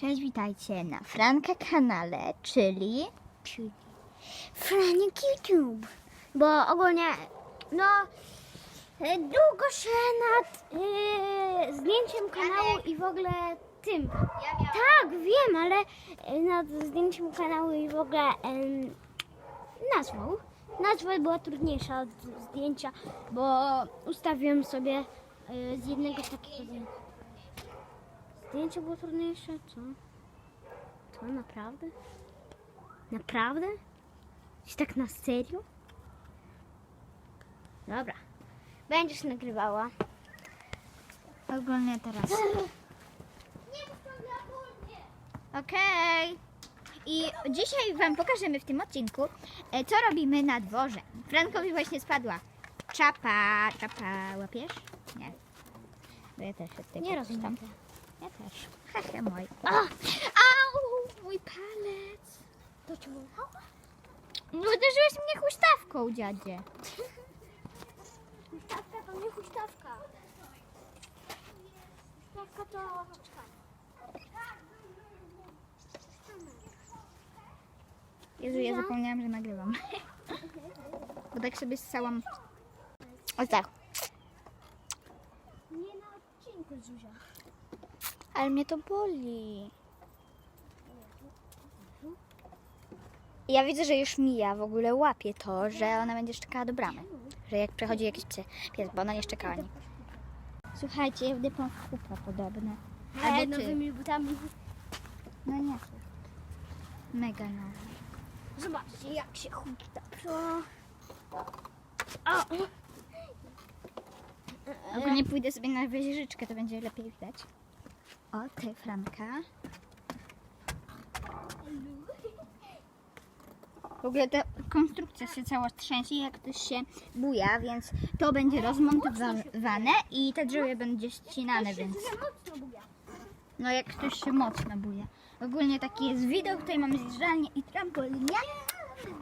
Cześć, witajcie na Franka kanale, czyli... Czyli Franek YouTube. Bo ogólnie, no, e, długo się nad zdjęciem kanału i w ogóle tym. Tak, wiem, ale nad zdjęciem kanału i w ogóle nazwą. Nazwa była trudniejsza od zdjęcia, bo ustawiłem sobie e, z jednego takiego zdjęcia. Zdjęcie było trudniejsze, co? To naprawdę? Naprawdę? Czy tak na serio? Dobra. Będziesz nagrywała. Ogólnie teraz. Okej. I dzisiaj Wam pokażemy w tym odcinku, e, co robimy na dworze. Frankowi właśnie spadła czapa. Czapa łapiesz? Nie. Bo ja też jestem. Nie rozumiem. Ja też. Haha, mój. Au! Mój palec. To cię No, Uderzyłeś mnie huśtawką, dziadzie. Huśtawka to nie huśtawka. Huśtawka to łapaczka. Jezu, ja zapomniałam, że nagrywam. Bo tak sobie ssałam. O tak. Nie na odcinku, Zuzia. Ale mnie to boli. Ja widzę, że już mija, w ogóle łapie to, że ona będzie szczekała do bramy. Że jak przechodzi jakiś pies, bo ona nie szczekała nie. Słuchajcie, w pan w chupa podobne. Ale Albo ty. nowymi butami. No nie. Mega no. Zobaczcie, jak się huśta. O! Ogólnie pójdę sobie na wieżyczkę, to będzie lepiej widać. O, tutaj Franka. W ogóle ta konstrukcja się cała trzęsie, jak ktoś się buja, więc to będzie rozmontowane i te drzewo będzie ścinane, więc no jak ktoś się mocno buja. Ogólnie taki jest widok, tutaj mamy zjeżdżalnię i trampolinę.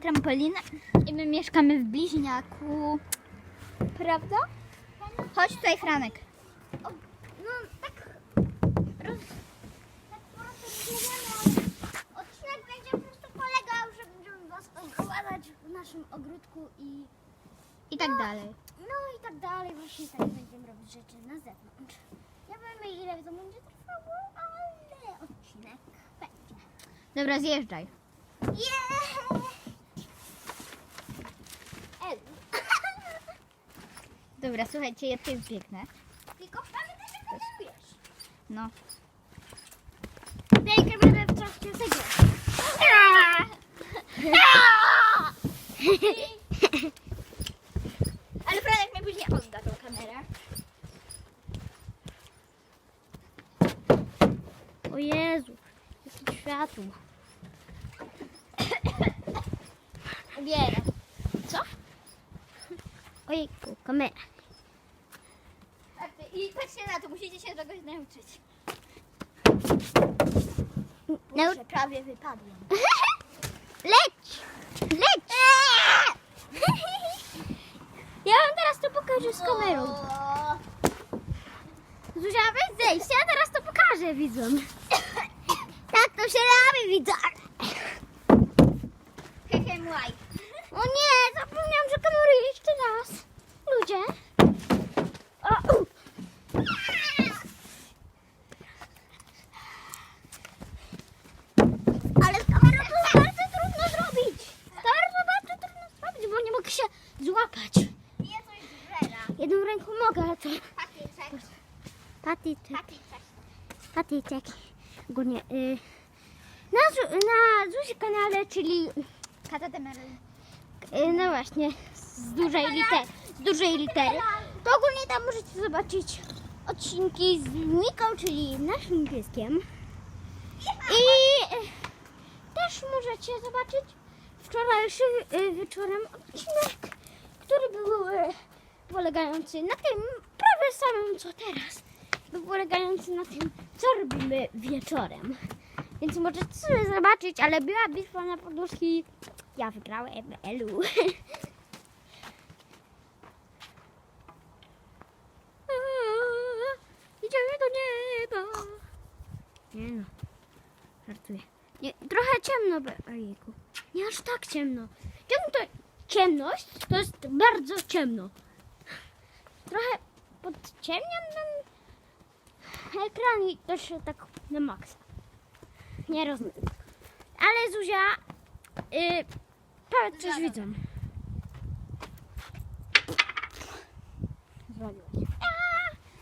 Trampolinę i my mieszkamy w bliźniaku. Prawda? Chodź tutaj Franek. O, no tak. Roz... Tak porozmawiamy, ale odcinek będzie po prostu polegał, żeby, żeby was odprowadzać w naszym ogródku i I tak dalej. no i tak dalej. Właśnie tak będziemy robić rzeczy na zewnątrz. Nie wiemy ile to będzie trwało, ale odcinek będzie. Dobra, zjeżdżaj. Yeah! Dobra, słuchajcie, ja tutaj biegnę. Tylko pamiętaj, że to śpiesz. No. Daj kamerę w trakcie tego. Ale Franek mi później odda tą kamerę. O Jezu, jakie światło. Ubieram. Co? Ojejku, kamera. I patrzcie na to, musicie się czegoś nauczyć. Nau- Boże, prawie wypadłem. Leć! Leć! Ja wam teraz to pokażę z kamerą. O, Zuzia, weź zejść, ja teraz to pokażę widzom. Tak to się robi, widzom. Hehe, młaj. O nie, zapomniałam, że kamery jeszcze raz. Ludzie. O, u. Ale z kamerą to jest bardzo trudno zrobić. Z kamerą bardzo trudno zrobić, bo nie mogę się złapać. Nie coś żera. Jedną ręką mogę, ale to... Patyczek. Patyczek. Patyczek. Ogólnie... Y, na, na Zuzi kanale, czyli... Y, no właśnie, z dużej, litery, z dużej litery. To ogólnie tam możecie zobaczyć odcinki z Miką, czyli naszym pieskiem. I y, też możecie zobaczyć wczorajszy y, wieczorem odcinek, który był y, polegający na tym prawie samym co teraz. Polegający na tym, co robimy wieczorem. Więc możecie sobie zobaczyć, ale była bitwa na poduszki. Ja wygrałem Elu. Idziemy do nieba. Nie no. Żartuję. Nie, trochę ciemno. be- Ojejku. Nie aż tak ciemno. Czemu to ciemność? To jest bardzo ciemno. Trochę podciemniam ten ekran i to się tak na maksa. Nie rozumiem. Ale Zuzia, yy, powiedz coś widzom. Zwaliłaś.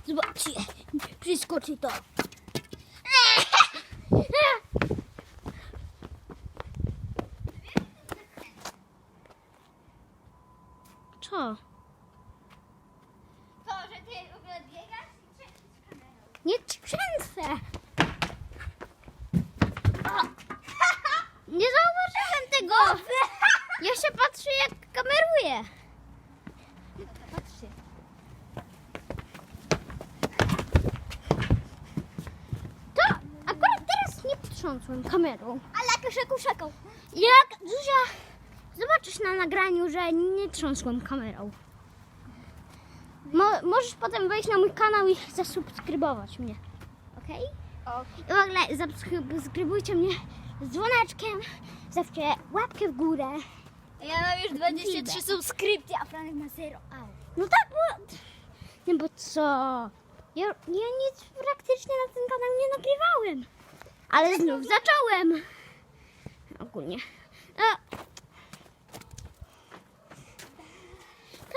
Zobaczcie, przyskoczy to. Co? To, że ty w ogóle biegasz Nie trzęsę. O! Nie zauważyłem tego. Ja się patrzę jak kameruję. Patrzcie. To akurat teraz nie potrząsłem kamerą. Ale szeku, szeku. Jak Zuzia, zobaczysz na nagraniu, że nie trząsłem kamerą. Mo, możesz potem wejść na mój kanał i zasubskrybować mnie. Okej? I w ogóle zasubskrybujcie mnie z dzwoneczkiem, zostawcie łapkę w górę. Ja mam już 23 subskrypcje, a Franek ma 0. Au. No tak, bo... Nie, bo co? Ja, ja nic praktycznie na ten kanał nie nagrywałem. Ale znów zacząłem. Ogólnie. No.